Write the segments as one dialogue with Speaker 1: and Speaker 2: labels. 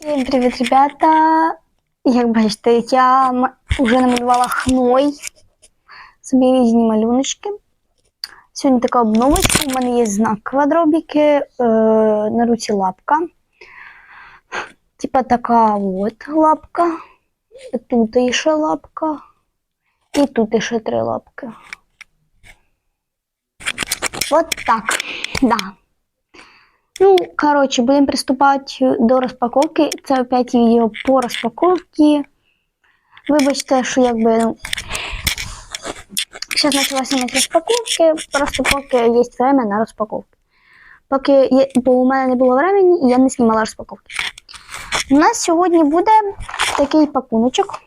Speaker 1: Всім привіт, ребята! Як бачите, я вже намалювала хной собі різні малюночки. Сьогодні така обновочка. У мене є знак квадробіки, е, на руці лапка. Типа така от лапка. Тут іще лапка. І тут іще три лапки. Вот так. Да. Ну, короче, будем приступать до розпаковки. Це опять відео по розпаковці. Вибачте, що якби. Зараз почалася не розпаковки, просто поки є время на розпаковку. Поки є, бо у мене не було времени, я не знімала розпаковки. У нас сьогодні буде такий пакуночок.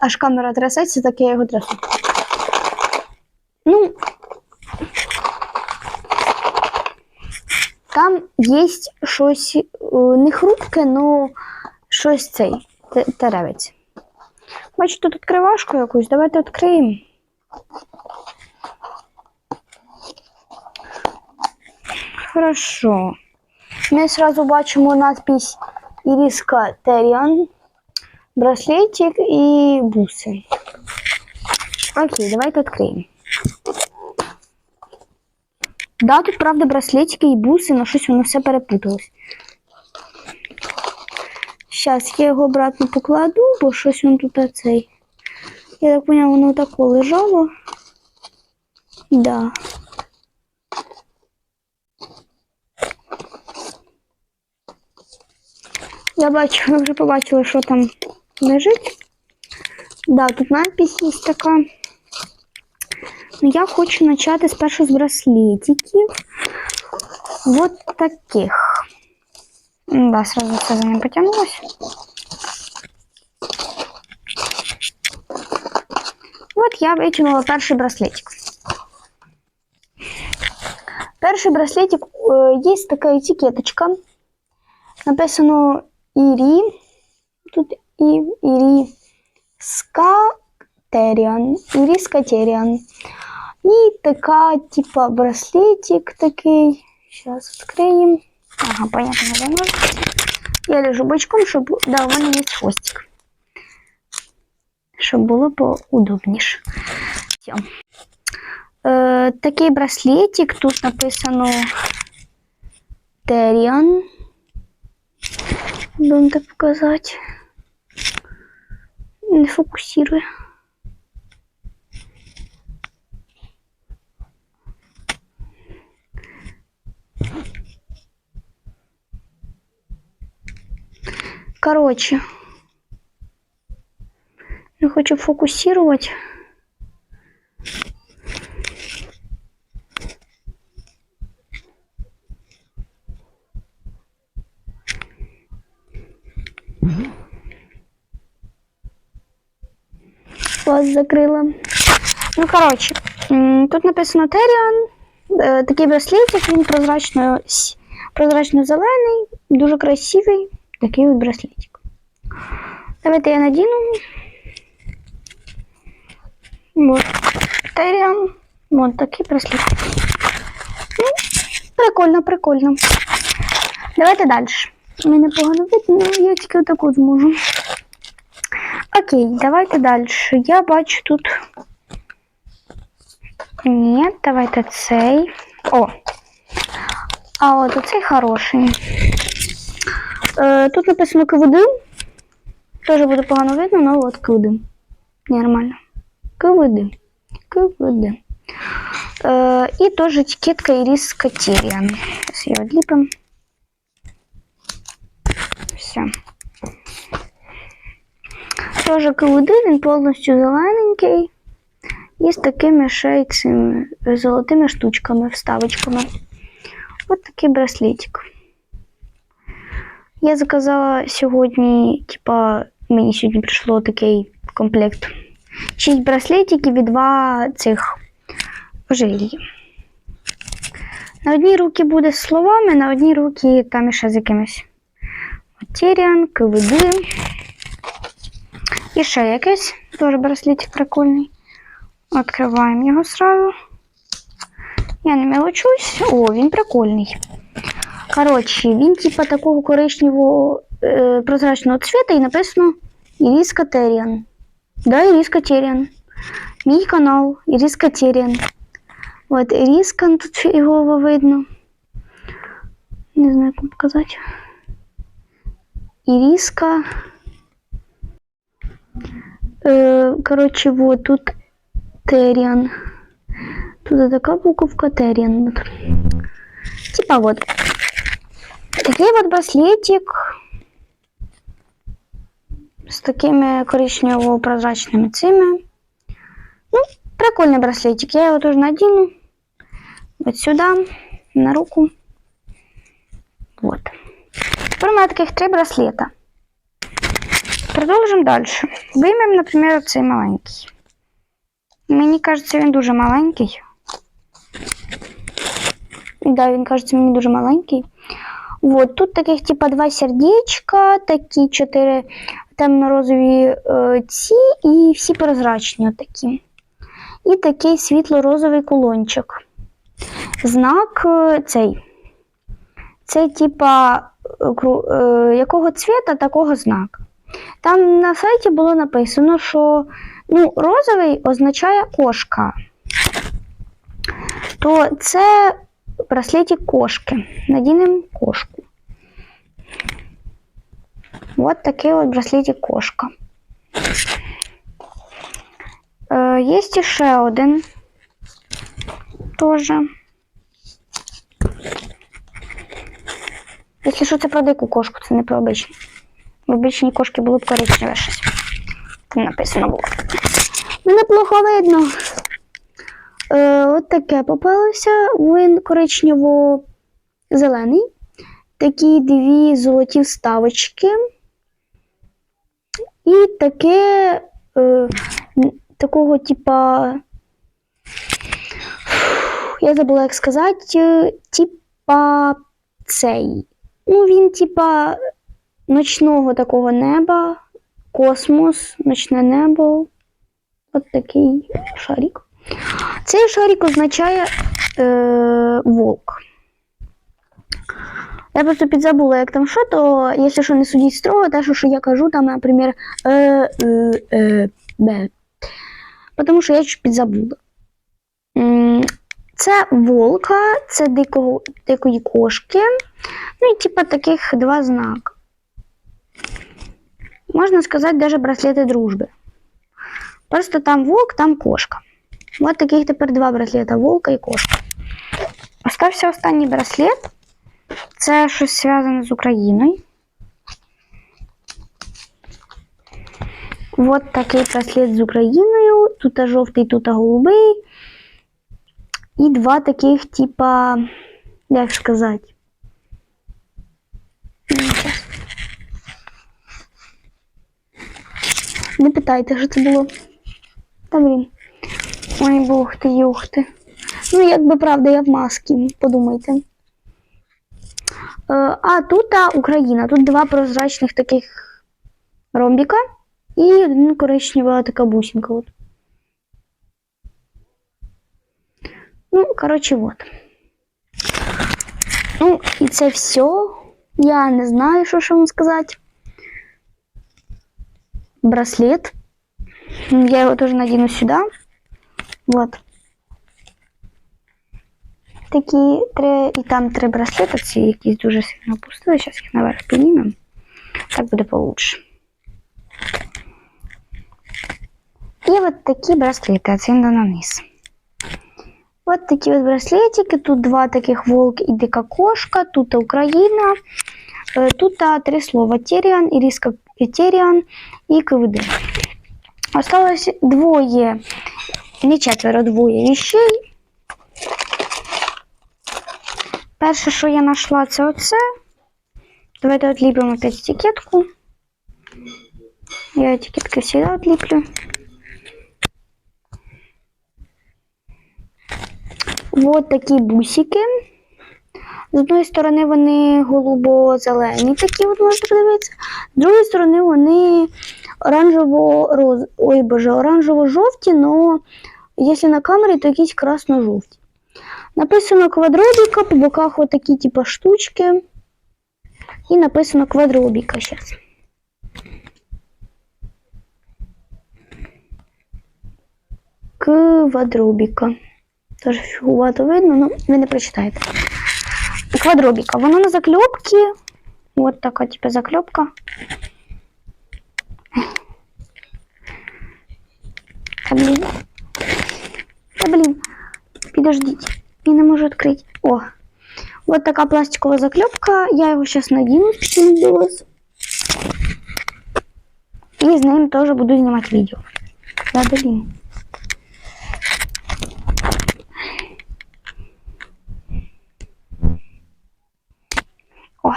Speaker 1: Аж камера трясеться, так я його трясу. Ну, Є щось е, не хрупке, але щось цей теревець. Бачу, тут відкривашку якусь, давайте відкриємо. Хорошо. Ми сразу бачимо надпись Іріска Теріан, браслетик і буси. Окей, давайте відкриємо. Да, тут правда браслетики і буси, але щось воно все перепуталось. Зараз я його обратно покладу, бо щось він тут оцей. Я так поняла, воно тако лежало. Да. Я бачу, ви вже побачили, що там лежить. Да, тут надпись є така. Ну, я хочу почати спершу з браслетиків. Вот таких. М, Да, сразу це за ним потягнулось. От я витягнула перший браслетик. Перший браслетик е, є така етикеточка. Написано Ірі. Тут і Ірі Скатеріан. Ірі Скатеріан. І така, типа, браслетик такий. Зараз відкриємо. Ага, понятно, можна. Я лежу бочком, щоб. Да, у мене є хвостик. Щоб було поудобніше. Е, такий браслетик. Тут написано Теріан. Будемо так показати. Не фокусирує. Короче, я хочу фокусировать. Вас закрила. Ну, короче, тут написано Теріан. Е, Такий браслетик, він прозрачно, прозрачно-зелений, дуже красивий. Такий от браслетик. Давайте я надіну. Вот. Теріан. Вот такий браслет. Ну, прикольно, прикольно. Давайте далі. Мене погано видно, я тільки отаку зможу. Окей, давайте далі. Я бачу тут. Ні, давайте цей. О. А от оцей хороший. Е, тут написано КВД. Теж буде погано видно, але от КВД. Нормально. КВД. КВД. Е, і теж етикетка Ірис Катеріан. Зараз її відліпимо. Все. Тоже КВД, він повністю зелененький. І з такими ще цими золотими штучками, вставочками. Ось такий браслетик. Я заказала сьогодні, типа, мені сьогодні прийшло такий комплект. Шість браслетиків і два цих ожерелья. На одній руці буде з словами, на одній руці там іще з якимось. Матеріан, КВД. І ще якийсь теж браслетик прикольний. Відкриваємо його сразу. Я не мелочусь. О, він прикольний. Коротше, він типа такого коричневого е, прозрачного цвіта і написано Іріска Теріан. Да, Іріска Теріан. Мій канал Іріска Теріан. От Іріска, ну, тут його видно. Не знаю, як вам показати. Іріска. Е, коротше, вот тут Теріан. Тут така буковка Теріан. Типа вот. Такий вот браслетик з такими коричнево-прозрачними цими. Ну, прикольний браслетик. Я його теж надіну. Вот сюди, на руку. Вот. Тепер у мене таких три браслета. Продовжимо далі. Виймемо, наприклад, цей маленький. Мені кажеться, він дуже маленький. Да, він кажеться мені дуже маленький. Вот, тут таких типа два сердечка, такі чотири темно-розові е, ці і всі прозрачні отакі. І такий світло-розовий кулончик. Знак е, цей. Це типа е, якого цвіта, такого знак. Там на сайті було написано, що ну, розовий означає кошка. То це браслетик кошки. Надінемо кошку. Вот такий от браслетик кошка. Е, є ще один. Тоже. Якщо що, це про дику кошку, це не про обичну. В обичній кошки було б коричневе щось. Написано було. Мене плохо видно. Е, от таке попалося. Він коричнево-зелений. Такі дві золоті вставочки. І таке е, такого, типа. Я забула, як сказати. е, Типа цей. Ну, він, типа, ночного такого неба, космос, ночне небо. От такий шарик. Цей шарик означає е, волк. Я просто підзабула, як там що, то якщо що не судіть строго, те, що, я кажу, там, наприклад, е, е, е, бе. Тому що я підзабула. Це волка, це дикого, дикої кошки. Ну і типа таких два знака. Можна сказати, навіть браслети дружби. Просто там волк, там кошка. От таких тепер два браслета волка і кошка. Остався останній браслет. Це щось зв'язане з Україною. От такий браслет з Україною. Тут жовтий, тут голубий. І два таких, типа, як сказати. Ну, щас. Питайте, що це було. Та блін. Ой, бог ти, юх ти. Ну, якби правда, я в масці, подумайте. Е, А тут а, Україна. Тут два прозрачних таких ромбіка і один коричнева така бусинка. От. Ну, коротше, от. Ну, і це все. Я не знаю, що ще вам сказати. Браслет. Я його теж надіну сюди. Вот. Такі три, і там три браслети, ці якісь дуже сильно опустили. Зараз їх наверх піднімемо. Так буде получше. І от такі браслети, а це йде на низ. От такі от браслетики. Тут два таких волк і дика кошка, тут Україна. Е, Тут а, три слова Теріан, Іріска Теріан і КВД. Осталось двоє, не четверо, двоє віщей. Перше, що я знайшла, це оце. Давайте отліпимо опять етикетку. Я етикетки завжди отліплю. Вот такі бусики. З одної сторони вони голубо-зелені, такі от можете подивитися. З другої сторони вони оранжево-роз... Ой, боже, оранжево-жовті, але якщо на камері, то якісь красно-жовті. Написано квадробіка, по боках отакі, типа, штучки. І написано квадробіка зараз. Квадробіка. Теж фігувато видно, ну ви не прочитаєте. Квадробіка. Воно на закльопці. От така, типу, закльопка. Та блін. Та блін. Підождіть. Я не можу відкрити. О. Вот така пластикова заклепка. Я його зараз надіну спеціально для вас. І з ним теж буду знімати відео. Да, блін. О.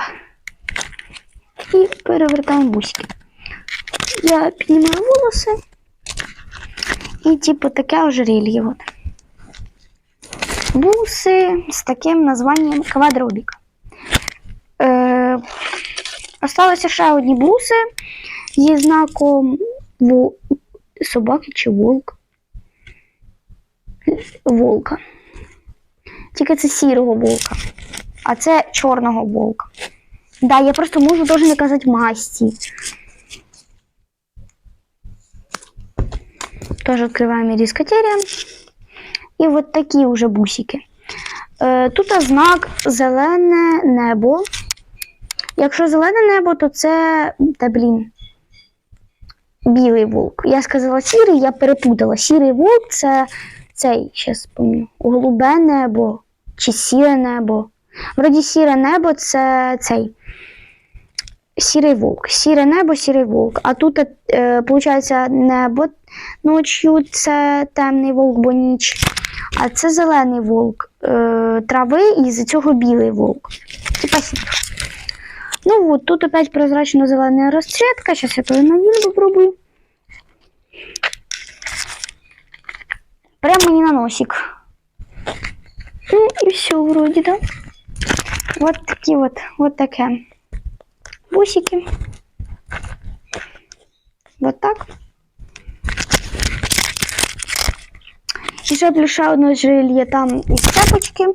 Speaker 1: І перевертаємо бусики. Я піднімаю волоси. І типу таке ожерелье. Вот. Буси з таким названням квадробік. Е, осталося ще одні буси зі знаком вол... собаки чи волк. Волка. Тільки це сірого волка, а це чорного волка. Да, я просто можу теж не казати масті. Тоже открываем ирискотерия. І от такі вже бусики. Е, тут знак зелене небо. Якщо зелене небо, то це. Та блін. Білий вовк. Я сказала сірий, я перепутала. Сірий вовк це цей, зараз пам'ятаю, голубе небо чи сіре небо. Вроді сіре небо це цей. Сірий вовк. Сіре небо, сірий вовк. А тут, е, небо ночью це темний вовк, бо ніч. А це зелений вовк е, трави, і з цього білий вовк. Типа. Ну от, тут опять прозрачно-зелена розцветка. Зараз я твою надіну попробую. Прямо мені на носик. Ну і все, вроді, да. Вот такі вот, вот таке. Бусики. Вот так. І ще плюс ще одне жилье там із цепочки.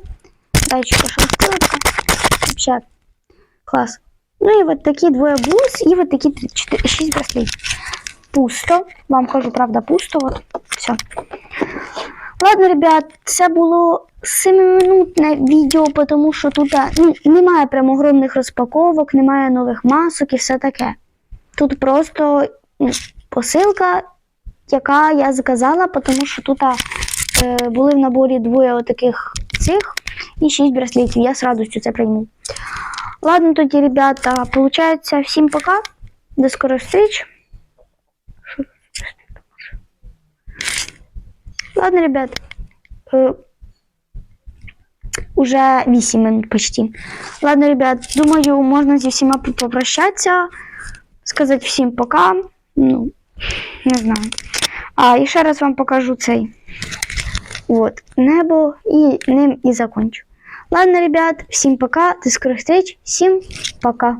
Speaker 1: Датчик шелстилочка. Вообще клас. Ну і от такі двоє бус, і от такі 4, 6 браслетів. Пусто. Вам кажу, правда, пусто. От. Все. Ладно, ребят, це було 7-минутне відео, тому що тут ну, немає прям огромних розпаковок, немає нових масок і все таке. Тут просто ну, посилка, яка я заказала, тому що тут е, були в наборі двоє отаких цих і 6 браслетів. Я з радістю це прийму. Ладно, тоді, ребята, получається, всім пока. До скорих встреч. Що це таке може? Ладно, ребят. Е, уже 8 минут почти. Ладно, ребят, думаю, можна зі всіма попрощатися, сказати всім пока. Ну, не знаю. А, і ще раз вам покажу цей. Вот, небо, і ним і закончу. Ладно, ребят, всім пока, до скорих встреч, всім пока.